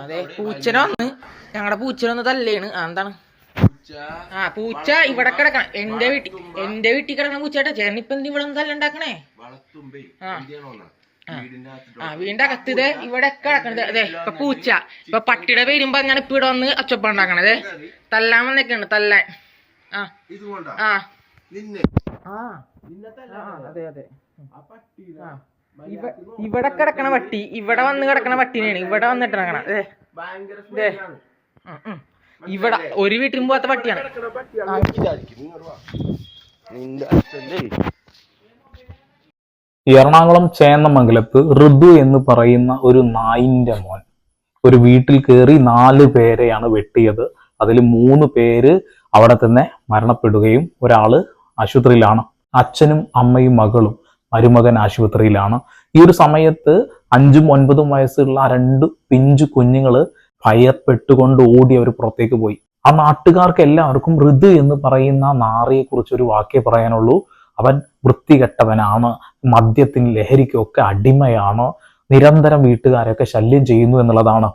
അതെ പൂച്ചന വന്ന് ഞങ്ങളുടെ പൂച്ചന വന്ന് തല്ലേണ്. എന്താണ്? ആ പൂച്ച ഇവിടെ കിടക്കണം എന്റെ വീട്ടിൽ എന്റെ വീട്ടിൽ കിടക്കണ പൂച്ചേട്ടാ ചേട്ടൻ ഇപ്പൊ എന്ത് ഇവിടെ തല്ലുണ്ടാക്കണേ? ആ. ആ. വീടിന്റെ അകത്ത് ഇതേ ഇവിടെ കിടക്കണത്. അതെ ഇപ്പൊ പൂച്ച. ഇപ്പൊ പട്ടിയുടെ വരുമ്പോ ഞാൻ ഇപ്പൊ ഇവിടെ വന്ന് അച്ചപ്പ ഉണ്ടാക്കണത്. തല്ലാൻ വന്നേക്കാണ് തല്ലാൻ. ആ. ആ. അതെ അതെ. ആ. ഇവിടെ കിടക്കണ വട്ടി ഇവിടെ വന്ന് കിടക്കണ വട്ടിനെയാണ് ഇവിടെ വന്നിട്ട് കിടക്കണ. ഇവിടെ ഒരു വീട്ടിലും പോവാത്ത വട്ടിയാണ് പട്ടിയാണ്. എറണാകുളം ചേന്നമംഗലത്ത് ഋതു എന്ന് പറയുന്ന ഒരു നായിന്റെ മോൻ ഒരു വീട്ടിൽ കയറി നാല് പേരെയാണ് വെട്ടിയത്. അതിൽ മൂന്ന് പേര് അവിടെ തന്നെ മരണപ്പെടുകയും ഒരാൾ ആശുപത്രിയിലാണ്. അച്ഛനും അമ്മയും മകളും. മരുമകൻ ആശുപത്രിയിലാണ്. ഈ ഒരു സമയത്ത് അഞ്ചും ഒൻപതും വയസ്സുള്ള ആ രണ്ട് പിഞ്ചു കുഞ്ഞുങ്ങൾ ഭയപ്പെട്ടുകൊണ്ട് ഓടി അവർ പുറത്തേക്ക് പോയി. ആ നാട്ടുകാർക്ക് എല്ലാവർക്കും ഋതു എന്ന് പറയുന്ന നാറിയെ കുറിച്ച് ഒരു വാക്കേ പറയാനുള്ളൂ. അവൻ വൃത്തികെട്ടവനാണ്. മദ്യത്തിന് ലഹരിക്കൊക്കെ അടിമയാണ്. നിരന്തരം വീട്ടുകാരെയൊക്കെ ശല്യം ചെയ്യുന്നു എന്നുള്ളതാണ്.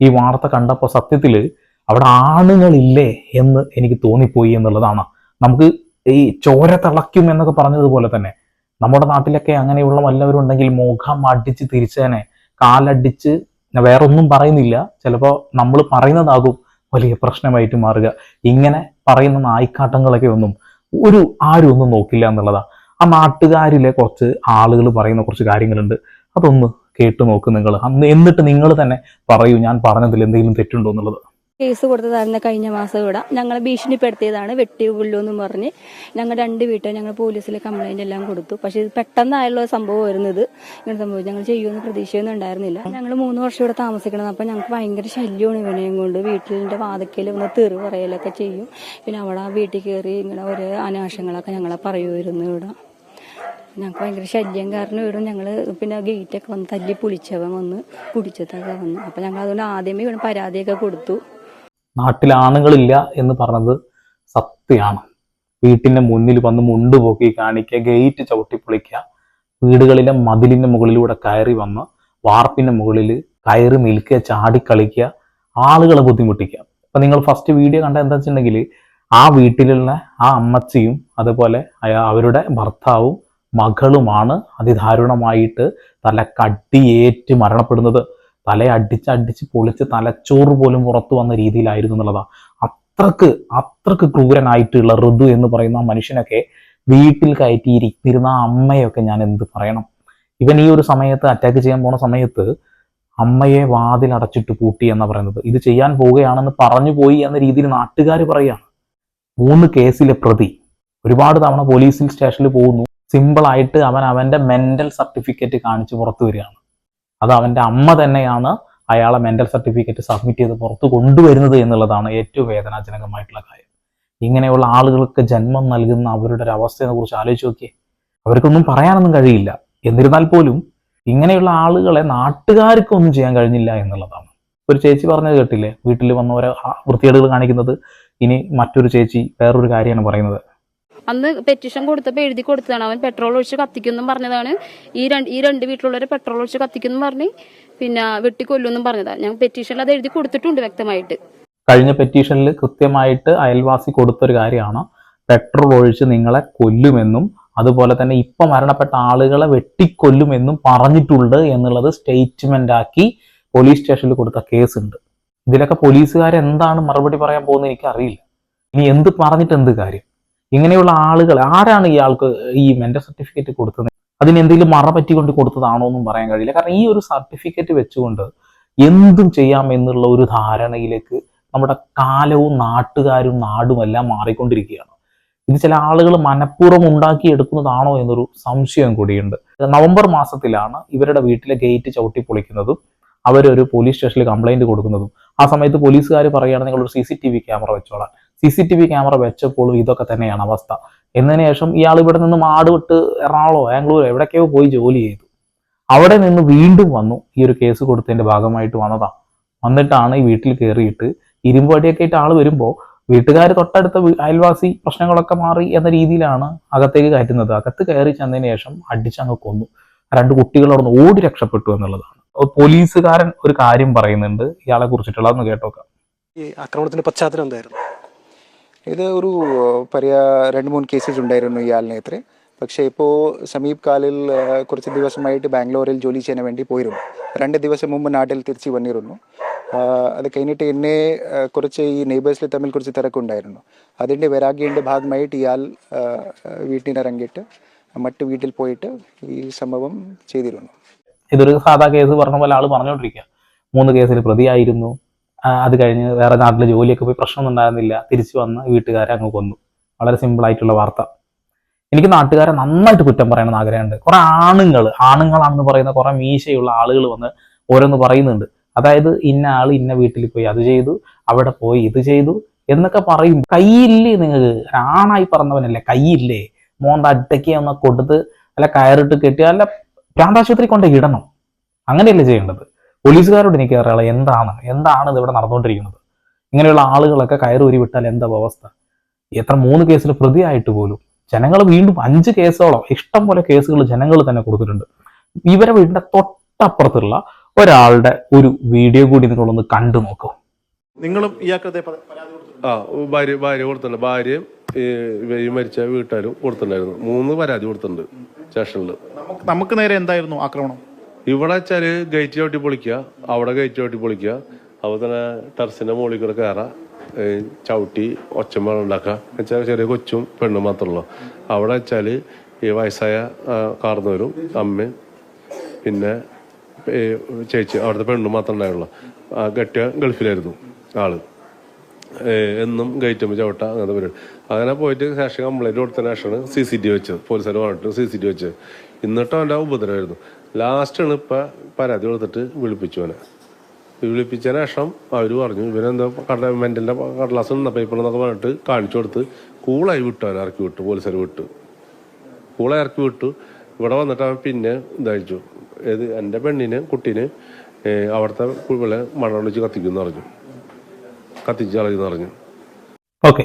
ഈ വാർത്ത കണ്ടപ്പോൾ സത്യത്തിൽ അവിടെ ആണുങ്ങളില്ലേ എന്ന് എനിക്ക് തോന്നിപ്പോയി എന്നുള്ളതാണ്. നമുക്ക് ഈ ചോര തിളയ്ക്കും എന്നൊക്കെ പറഞ്ഞതുപോലെ തന്നെ നമ്മുടെ നാട്ടിലൊക്കെ അങ്ങനെയുള്ള വല്ലവരും ഉണ്ടെങ്കിൽ മുഖം അടിച്ച് തിരിച്ചേനെ. കാലടിച്ച് വേറെ ഒന്നും പറയുന്നില്ല. ചിലപ്പോൾ നമ്മൾ പറയുന്നതാകും വലിയ പ്രശ്നമായിട്ട് മാറുക. ഇങ്ങനെ പറയുന്ന നായിക്കാട്ടങ്ങളൊക്കെ ഒന്നും ഒരു ആരും ഒന്നും നോക്കില്ല എന്നുള്ളതാണ് ആ നാട്ടുകാരിലെ കുറച്ച് ആളുകൾ പറയുന്ന കുറച്ച് കാര്യങ്ങളുണ്ട്. അതൊന്ന് കേട്ടു നോക്ക് നിങ്ങൾ എന്നിട്ട് നിങ്ങൾ തന്നെ പറയൂ ഞാൻ പറഞ്ഞതിൽ എന്തെങ്കിലും തെറ്റുണ്ടോ എന്നുള്ളത്. കേസ് കൊടുത്തതായിരുന്നു കഴിഞ്ഞ മാസം ഇവിടെ. ഞങ്ങളെ ഭീഷണിപ്പെടുത്തിയതാണ് വെട്ടി കൊല്ലുമെന്നും പറഞ്ഞ് ഞങ്ങൾ രണ്ട് വീട്ടിൽ ഞങ്ങൾ പോലീസിൽ കംപ്ലൈന്റ് എല്ലാം കൊടുത്തു. പക്ഷേ ഇത് പെട്ടെന്നായുള്ള സംഭവം വരുന്നത് ഇങ്ങനെ സംഭവം ഞങ്ങൾ ചെയ്യുമെന്ന് പ്രതീക്ഷയൊന്നും ഉണ്ടായിരുന്നില്ല. ഞങ്ങൾ മൂന്ന് വർഷം ഇവിടെ താമസിക്കണം അപ്പം ഞങ്ങൾക്ക് ഭയങ്കര ശല്യമാണ് ഇവനെയും കൊണ്ട്. വീട്ടിലിന്റെ വാതക്കയിൽ ഒന്ന് തെറി പറയലൊക്കെ ചെയ്യും. പിന്നെ അവിടെ വീട്ടിൽ കയറി ഇങ്ങനെ ഓരോ അനാശങ്ങളൊക്കെ ഞങ്ങളെ പറയുമായിരുന്നു ഇവിടെ. ഞങ്ങൾക്ക് ഭയങ്കര ശല്യം കാരണം ഇവിടെ ഞങ്ങൾ പിന്നെ ഗേറ്റൊക്കെ വന്ന് തല്ലി പുളിച്ചവൻ വന്ന് കുടിച്ചതൊക്കെ വന്നു. അപ്പം ഞങ്ങൾ അതുകൊണ്ട് ആദ്യമേ ഇവിടെ പരാതിയൊക്കെ കൊടുത്തു. നാട്ടിൽ ആണുങ്ങളില്ല എന്ന് പറഞ്ഞത് സത്യമാണ്. വീട്ടിന്റെ മുന്നിൽ വന്ന് മുണ്ടുപോക്കി കാണിക്കുക ഗേറ്റ് ചവിട്ടിപ്പൊളിക്കുക വീടുകളിലെ മതിലിന്റെ മുകളിലൂടെ കയറി വന്ന് വാർപ്പിന്റെ മുകളിൽ കയറി നിൽക്കുക ചാടിക്കളിക്കുക ആളുകളെ ബുദ്ധിമുട്ടിക്കുക. അപ്പൊ നിങ്ങൾ ഫസ്റ്റ് വീഡിയോ കണ്ട എന്താ വെച്ചിട്ടുണ്ടെങ്കിൽ ആ വീട്ടിലുള്ള ആ അമ്മച്ചിയും അതുപോലെ അവരുടെ ഭർത്താവും മകളുമാണ് അതിദാരുണമായിട്ട് തല കട്ടിയേറ്റ് മരണപ്പെടുന്നത്. തല അടിച്ച് അടിച്ച് പൊളിച്ച് തലച്ചോറ് പോലും പുറത്തു വന്ന രീതിയിലായിരുന്നു എന്നുള്ളതാണ് അത്രയ്ക്ക് അത്രയ്ക്ക് ക്രൂരനായിട്ടുള്ള ഋതു എന്ന് പറയുന്ന മനുഷ്യനൊക്കെ വീട്ടിൽ കയറ്റിയിരിക്കുന്ന അമ്മയൊക്കെ ഞാൻ എന്ത് പറയണം? ഇവൻ ഈ ഒരു സമയത്ത് അറ്റാക്ക് ചെയ്യാൻ പോണ സമയത്ത് അമ്മയെ വാതിൽ അടച്ചിട്ട് പൂട്ടി എന്ന് പറയുന്നത്. ഇത് ചെയ്യാൻ പോവുകയാണെന്ന് പറഞ്ഞു പോയി എന്ന രീതിയിൽ നാട്ടുകാർ പറയാണ് മൂന്ന് കേസിലെ പ്രതി. ഒരുപാട് തവണ പോലീസിൽ സ്റ്റേഷനിൽ പോകുന്നു. സിമ്പിളായിട്ട് അവൻ അവന്റെ മെന്റൽ സർട്ടിഫിക്കറ്റ് കാണിച്ച് പുറത്തു വരികയാണ്. അത് അവന്റെ അമ്മ തന്നെയാണ് അയാളെ മെന്റൽ സർട്ടിഫിക്കറ്റ് സബ്മിറ്റ് ചെയ്ത് പുറത്ത് കൊണ്ടുവരുന്നത് എന്നുള്ളതാണ് ഏറ്റവും വേദനാജനകമായിട്ടുള്ള കാര്യം. ഇങ്ങനെയുള്ള ആളുകൾക്ക് ജന്മം നൽകുന്ന അവരുടെ ഒരു അവസ്ഥയെ കുറിച്ച് ആലോചിച്ച് നോക്കിയേ. അവർക്കൊന്നും പറയാനൊന്നും കഴിയില്ല. എന്നിരുന്നാൽ പോലും ഇങ്ങനെയുള്ള ആളുകളെ നാട്ടുകാർക്ക് ഒന്നും ചെയ്യാൻ കഴിഞ്ഞില്ല എന്നുള്ളതാണ്. ഒരു ചേച്ചി പറഞ്ഞത് കേട്ടില്ലേ? വീട്ടിൽ വന്നവരെ വൃത്തികേടുകൾ കാണിക്കുന്നത് ഇനി മറ്റൊരു ചേച്ചി വേറൊരു കാര്യമാണ് പറയുന്നത്. അന്ന് പെറ്റീഷൻ കൊടുത്തപ്പോൾ എഴുതി കൊടുത്തതാണ്. അവൻ പെട്രോൾ ഒഴിച്ച് കത്തിക്കുമെന്നും പറഞ്ഞതാണ്. ഈ രണ്ട് ഈ രണ്ട് വീട്ടിലുള്ളവരെ പെട്രോൾ ഒഴിച്ച് കത്തിക്കുമെന്നും പറഞ്ഞ് പിന്നെ വെട്ടിക്കൊല്ലുമെന്നും പറഞ്ഞതാണ് ഞാൻ പെറ്റീഷനിൽ അത് എഴുതി കൊടുത്തിട്ടുണ്ട് വ്യക്തമായിട്ട്. കഴിഞ്ഞ പെറ്റീഷനിൽ കൃത്യമായിട്ട് അയൽവാസി കൊടുത്തൊരു കാര്യമാണ്. പെട്രോൾ ഒഴിച്ച് നിങ്ങളെ കൊല്ലുമെന്നും അതുപോലെ തന്നെ ഇപ്പൊ മരണപ്പെട്ട ആളുകളെ വെട്ടിക്കൊല്ലുമെന്നും പറഞ്ഞിട്ടുണ്ട് എന്നുള്ളത് സ്റ്റേറ്റ്മെന്റ് ആക്കി പോലീസ് സ്റ്റേഷനിൽ കൊടുത്ത കേസ് ഉണ്ട് ഇതിലൊക്കെ പോലീസുകാരെന്താണ് മറുപടി പറയാൻ പോകുന്നത് എനിക്കറിയില്ല. ഇനി എന്ത് പറഞ്ഞിട്ട് എന്ത് കാര്യം? ഇങ്ങനെയുള്ള ആളുകൾ ആരാണ് ഇയാൾക്ക് ഈ മെന്റൽ സർട്ടിഫിക്കറ്റ് കൊടുത്തത്? അതിന് എന്തെങ്കിലും മറ പറ്റിക്കൊണ്ട് കൊടുത്തതാണോ എന്നും പറയാൻ കഴിയില്ല. കാരണം ഈ ഒരു സർട്ടിഫിക്കറ്റ് വെച്ചുകൊണ്ട് എന്തും ചെയ്യാം എന്നുള്ള ഒരു ധാരണയിലേക്ക് നമ്മുടെ കാലവും നാട്ടുകാരും നാടുമെല്ലാം മാറിക്കൊണ്ടിരിക്കുകയാണ്. ഇത് ചില ആളുകൾ മനഃപൂർവം ഉണ്ടാക്കിയെടുക്കുന്നതാണോ എന്നൊരു സംശയം കൂടിയുണ്ട്. നവംബർ മാസത്തിലാണ് ഇവരുടെ വീട്ടിലെ ഗേറ്റ് ചവിട്ടി പൊളിക്കുന്നതും അവരൊരു പോലീസ് സ്റ്റേഷനിൽ കംപ്ലൈന്റ് കൊടുക്കുന്നതും. ആ സമയത്ത് പോലീസുകാർ പറയുകയാണ് നിങ്ങളൊരു C C T V camera വെച്ചോളാം C C T V camera വെച്ചപ്പോഴും ഇതൊക്കെ തന്നെയാണ് അവസ്ഥ. എന്നതിന് ശേഷം ഇയാൾ ഇവിടെ നിന്ന് മാടുവിട്ട് എറണാകുളമോ ബാംഗ്ലൂരോ എവിടേക്കോ പോയി ജോലി ചെയ്തു. അവിടെ നിന്ന് വീണ്ടും വന്നു. ഈ ഒരു കേസ് കൊടുത്തതിന്റെ ഭാഗമായിട്ട് വന്നതാ. വന്നിട്ടാണ് ഈ വീട്ടിൽ കയറിയിട്ട് ഇരുമ്പടിയൊക്കെ ആയിട്ട് ആൾ വരുമ്പോൾ വീട്ടുകാർ തൊട്ടടുത്ത അയൽവാസി പ്രശ്നങ്ങളൊക്കെ മാറി എന്ന രീതിയിലാണ് അകത്തേക്ക് കയറ്റുന്നത്. അകത്ത് കയറി ചെന്നതിന് ശേഷം അടിച്ചങ്ങ് കൊന്നു. രണ്ട് കുട്ടികളോട് ഓടി രക്ഷപ്പെട്ടു എന്നുള്ളതാണ്. പോലീസുകാരൻ ഒരു കാര്യം പറയുന്നുണ്ട്. ഇയാളെ കുറിച്ചിട്ടുള്ള അതൊന്ന് കേട്ടോക്കാം. ഈ ആക്രമണത്തിന്റെ പശ്ചാത്തലം എന്തായിരുന്നു? ഇത് ഒരു പര്യ രണ്ട് മൂന്ന് കേസസ് ഉണ്ടായിരുന്നു ഇയാളിനെതിരെ പക്ഷേ ഇപ്പോൾ സമീപ് കാലിൽ കുറച്ച് ദിവസമായിട്ട് ബാംഗ്ലൂരിൽ ജോലി ചെയ്യാൻ വേണ്ടി പോയിരുന്നു. രണ്ട് ദിവസം മുമ്പ് നാട്ടിൽ തിരിച്ച് വന്നിരുന്നു. അത് കഴിഞ്ഞിട്ട് എന്നെ കുറച്ച് ഈ നെയ്ബേഴ്സിൽ തമ്മിൽ കുറച്ച് തിരക്കുണ്ടായിരുന്നു. അതിന്റെ വരാഗ്യന്റെ ഭാഗമായിട്ട് ഇയാൾ വീട്ടിനിറങ്ങിയിട്ട് മറ്റു വീട്ടിൽ പോയിട്ട് ഈ സംഭവം ചെയ്തിരുന്നു. ഇതൊരു സാധാ കേസ് പറഞ്ഞ പോലെ ആൾ പറഞ്ഞുകൊണ്ടിരിക്കുക മൂന്ന് കേസിൽ പ്രതിയായിരുന്നു. അത് കഴിഞ്ഞ് വേറെ നാട്ടിൽ ജോലിയൊക്കെ പോയി പ്രശ്നമൊന്നും ഉണ്ടായിരുന്നില്ല. തിരിച്ചു വന്ന് വീട്ടുകാരെ അങ്ങ് കൊന്നു. വളരെ സിമ്പിൾ ആയിട്ടുള്ള വാർത്ത. എനിക്ക് നാട്ടുകാരെ നന്നായിട്ട് കുറ്റം പറയണമെന്ന് ആഗ്രഹമുണ്ട്. കുറെ ആണുങ്ങൾ ആണുങ്ങളാണെന്ന് പറയുന്ന കുറെ മീശയുള്ള ആളുകൾ വന്ന് ഓരോന്ന് പറയുന്നുണ്ട്. അതായത് ഇന്ന ആൾ ഇന്ന വീട്ടിൽ പോയി അത് ചെയ്തു അവിടെ പോയി ഇത് ചെയ്തു എന്നൊക്കെ പറയും കൈയില്ലേ നിങ്ങൾക്ക് ആണായി പറഞ്ഞവനല്ലേ കൈയില്ലേ മോന്ത അട്ടയ്ക്ക് ഒന്ന് കൊടുത്ത് അല്ല കയറിട്ട് കെട്ടി അല്ല പ്രാന്താശുപത്രി കൊണ്ട് ഇടണം. അങ്ങനെയല്ലേ ചെയ്യേണ്ടത്? പോലീസുകാരോട് എനിക്ക് അറിയാം എന്താണ്? എന്താണ് ഇത് ഇവിടെ നടന്നുകൊണ്ടിരിക്കുന്നത്? ഇങ്ങനെയുള്ള ആളുകളൊക്കെ കയറി വിട്ടാൽ എന്താ അവസ്ഥ? എത്ര മൂന്ന് കേസിൽ പ്രതിയായിട്ട് പോലും ജനങ്ങൾ വീണ്ടും അഞ്ച് കേസോളം ഇഷ്ടം പോലെ കേസുകൾ ജനങ്ങൾ തന്നെ കൊടുത്തിട്ടുണ്ട്. ഇവരെ വീടിന്റെ തൊട്ടപ്പുറത്തുള്ള ഒരാളുടെ ഒരു വീഡിയോ കൂടി നിങ്ങളൊന്ന് കണ്ടു നോക്കൂ. നിങ്ങളും കൊടുത്തിട്ടുണ്ടോ? ആ ഭാര്യ ഭാര്യ കൊടുത്തിട്ടുണ്ട്. ഭാര്യയും ഈ മരിച്ച വീട്ടുകാരും കൊടുത്തിട്ടുണ്ടായിരുന്നു. മൂന്ന് പരാതി കൊടുത്തിട്ടുണ്ട് സ്റ്റേഷനിൽ നമുക്ക് നമുക്ക് നേരെ എന്തായിരുന്നു ആക്രമണം? ഇവിടെ വെച്ചാൽ ഗേറ്റ് ചവിട്ടി പൊളിക്കുക അവിടെ ഗേറ്റ് ചവിട്ടി പൊളിക്കുക. അതുപോലെ തന്നെ ടെറസിന്റെ മുകളിൽ കൂടെ കയറാം. ചവിട്ടി ഒച്ചമ്പളം ഉണ്ടാക്കുക. വെച്ചാൽ ചെറിയ കൊച്ചും പെണ്ണും മാത്രമല്ലോ അവിടെ വെച്ചാൽ ഈ വയസ്സായ കാർന്നവരും അമ്മയും പിന്നെ ചേച്ചി അവിടുത്തെ പെണ്ണും മാത്രമേ ഉണ്ടായുള്ളൂ. കെട്ടിയ ഗൾഫിലായിരുന്നു ആൾ. എന്നും ഗേറ്റുമ്പോൾ ചവിട്ട അങ്ങനത്തെ പരിപാടി. അങ്ങനെ പോയിട്ട് ശേഷം കംപ്ലൈന്റ് കൊടുത്തതിന് ശേഷമാണ് സി സി ടി വെച്ചത്. പോലീസുകാർ പറഞ്ഞിട്ട് സി സി ടി വെച്ചത്. എന്നിട്ടും അവന്റെ ഉപദ്രവമായിരുന്നു. ലാസ്റ്റാണ് ഇപ്പം പരാതി കൊടുത്തിട്ട് വിളിപ്പിച്ചവനെ. വിളിപ്പിച്ച ശേഷം അവർ പറഞ്ഞു ഇവനെന്താ കട മെന്റലിന്റെ കടലാസ് ഉണ്ട പേപ്പർ എന്നൊക്കെ പറഞ്ഞിട്ട് കാണിച്ചു കൊടുത്ത് കൂളായി വിട്ടു അവനെ ഇറക്കി വിട്ടു പോലീസുകാർ വിട്ടു. കൂളായി ഇറക്കി വിട്ടു. ഇവിടെ വന്നിട്ട് അവൻ പിന്നെ ഇതയച്ചു ഏത് എന്റെ പെണ്ണിന് കുട്ടീന് അവിടുത്തെ ഇവിടെ മണ്ണൊളിച്ച് കത്തിക്കുമെന്ന് പറഞ്ഞു. കത്തിച്ച് കളയുമെന്ന് പറഞ്ഞു. ഓക്കെ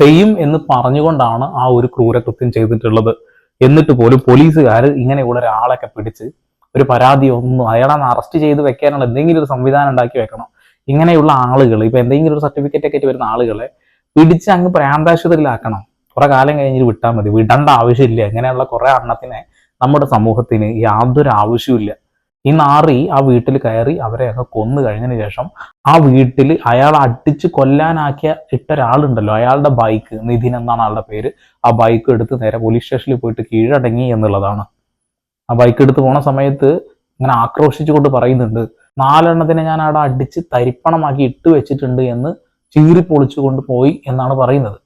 ചെയ്യും എന്ന് പറഞ്ഞുകൊണ്ടാണ് ആ ഒരു ക്രൂരകൃത്യം ചെയ്തിട്ടുള്ളത്. എന്നിട്ട് പോലും പോലീസുകാർ ഇങ്ങനെയുള്ള ഒരാളൊക്കെ പിടിച്ച് ഒരു പരാതി ഒന്നും അയാളെ അറസ്റ്റ് ചെയ്ത് വെക്കാനുള്ള എന്തെങ്കിലും ഒരു സംവിധാനം ഉണ്ടാക്കി വെക്കണം. ഇങ്ങനെയുള്ള ആളുകൾ ഇപ്പൊ എന്തെങ്കിലും ഒരു സർട്ടിഫിക്കറ്റ് ഒക്കെ വരുന്ന ആളുകളെ പിടിച്ച് അങ്ങ് പ്രാന്താശുപത്രിയിലാക്കണം കുറെ കാലം കഴിഞ്ഞിട്ട് വിട്ടാൽ മതി. വിടേണ്ട ആവശ്യമില്ല. ഇങ്ങനെയുള്ള കുറെ എണ്ണത്തിനെ നമ്മുടെ സമൂഹത്തിന് യാതൊരു ആവശ്യമില്ല ഈ നാറി ആ വീട്ടിൽ കയറി അവരെയൊക്കെ കൊന്നു കഴിഞ്ഞതിന് ശേഷം ആ വീട്ടിൽ അയാൾ അടിച്ച് കൊല്ലാനാക്കിയ ഇട്ട ഒരാളുണ്ടല്ലോ അയാളുടെ ബൈക്ക് നിധിൻ എന്നാണ് ആളുടെ പേര്. ആ ബൈക്ക് എടുത്ത് നേരെ പോലീസ് സ്റ്റേഷനിൽ പോയിട്ട് കീഴടങ്ങി എന്നുള്ളതാണ്. ആ ബൈക്ക് എടുത്ത് പോണ സമയത്ത് ഇങ്ങനെ ആക്രോശിച്ചുകൊണ്ട് പറയുന്നുണ്ട് നാലെണ്ണത്തിനെ ഞാൻ അവിടെ അടിച്ച് തരിപ്പണമാക്കി ഇട്ട് വെച്ചിട്ടുണ്ട് എന്ന് ചീറി പൊളിച്ചുകൊണ്ട് പോയി എന്നാണ് പറയുന്നത്.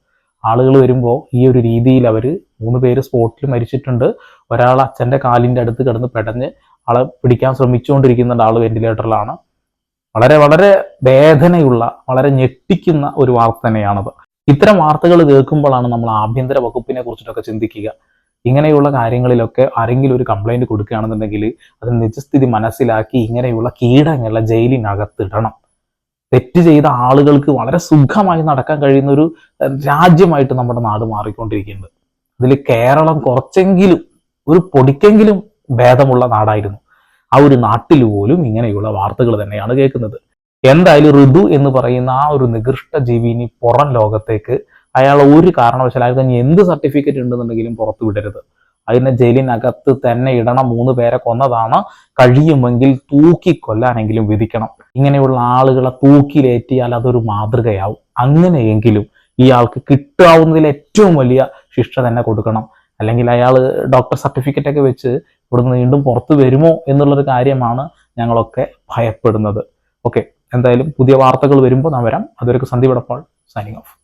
ആളുകൾ വരുമ്പോൾ ഈ ഒരു രീതിയിൽ അവർ മൂന്ന് പേര് സ്പോട്ടിൽ മരിച്ചിട്ടുണ്ട്. ഒരാൾ അച്ഛന്റെ കാലിന്റെ അടുത്ത് കിടന്ന് പെടഞ്ഞ് ആളെ പിടിക്കാൻ ശ്രമിച്ചുകൊണ്ടിരിക്കുന്ന ആൾ വെന്റിലേറ്ററിലാണ് വളരെ വളരെ വേദനയുള്ള വളരെ ഞെട്ടിക്കുന്ന ഒരു വാർത്ത തന്നെയാണത്. ഇത്തരം വാർത്തകൾ കേൾക്കുമ്പോഴാണ് നമ്മൾ ആഭ്യന്തര വകുപ്പിനെ കുറിച്ചിട്ടൊക്കെ ചിന്തിക്കുക. ഇങ്ങനെയുള്ള കാര്യങ്ങളിലൊക്കെ ആരെങ്കിലും ഒരു കംപ്ലൈന്റ് കൊടുക്കുകയാണെന്നുണ്ടെങ്കിൽ അത് നിജസ്ഥിതി മനസ്സിലാക്കി ഇങ്ങനെയുള്ള കീടങ്ങളെ ജയിലിനകത്തിടണം. തെറ്റ് ചെയ്ത ആളുകൾക്ക് വളരെ സുഖമായി നടക്കാൻ കഴിയുന്ന ഒരു രാജ്യമായിട്ട് നമ്മുടെ നാട് മാറിക്കൊണ്ടിരിക്കുന്നുണ്ട്. അതിൽ കേരളം കുറച്ചെങ്കിലും ഒരു പൊടിക്കെങ്കിലും ഭേദമുള്ള നാടായിരുന്നു. ആ ഒരു നാട്ടിൽ പോലും ഇങ്ങനെയുള്ള വാർത്തകൾ തന്നെയാണ് കേൾക്കുന്നത്. എന്തായാലും ഋതു എന്ന് പറയുന്ന ആ ഒരു നികൃഷ്ട ജീവിനി പുറം ലോകത്തേക്ക് അയാൾ ഒരു കാരണവശാൽ അയാൾ തന്നെ എന്ത് സർട്ടിഫിക്കറ്റ് ഉണ്ടെന്നുണ്ടെങ്കിലും പുറത്തു വിടരുത്. അതിനെ ജയിലിനകത്ത് തന്നെ ഇടണം മൂന്ന് പേരെ കൊന്നതാണ്. കഴിയുമെങ്കിൽ തൂക്കി കൊല്ലാനെങ്കിലും വിധിക്കണം. ഇങ്ങനെയുള്ള ആളുകളെ തൂക്കിലേറ്റിയാൽ അതൊരു മാതൃകയാവും. അങ്ങനെയെങ്കിലും ഇയാൾക്ക് കിട്ടാവുന്നതിൽ ഏറ്റവും വലിയ ശിക്ഷ തന്നെ കൊടുക്കണം. അല്ലെങ്കിൽ അയാൾ ഡോക്ടർ സർട്ടിഫിക്കറ്റ് ഒക്കെ വെച്ച് ഇവിടുന്ന് വീണ്ടും പുറത്തു വരുമോ എന്നുള്ളൊരു കാര്യമാണ് ഞങ്ങളൊക്കെ ഭയപ്പെടുന്നത്. ഓക്കെ എന്തായാലും പുതിയ വാർത്തകൾ വരുമ്പോൾ നാം വരാം. അതൊരു സന്ധി വിടപ്പാൾ സൈനിങ് ഓഫ്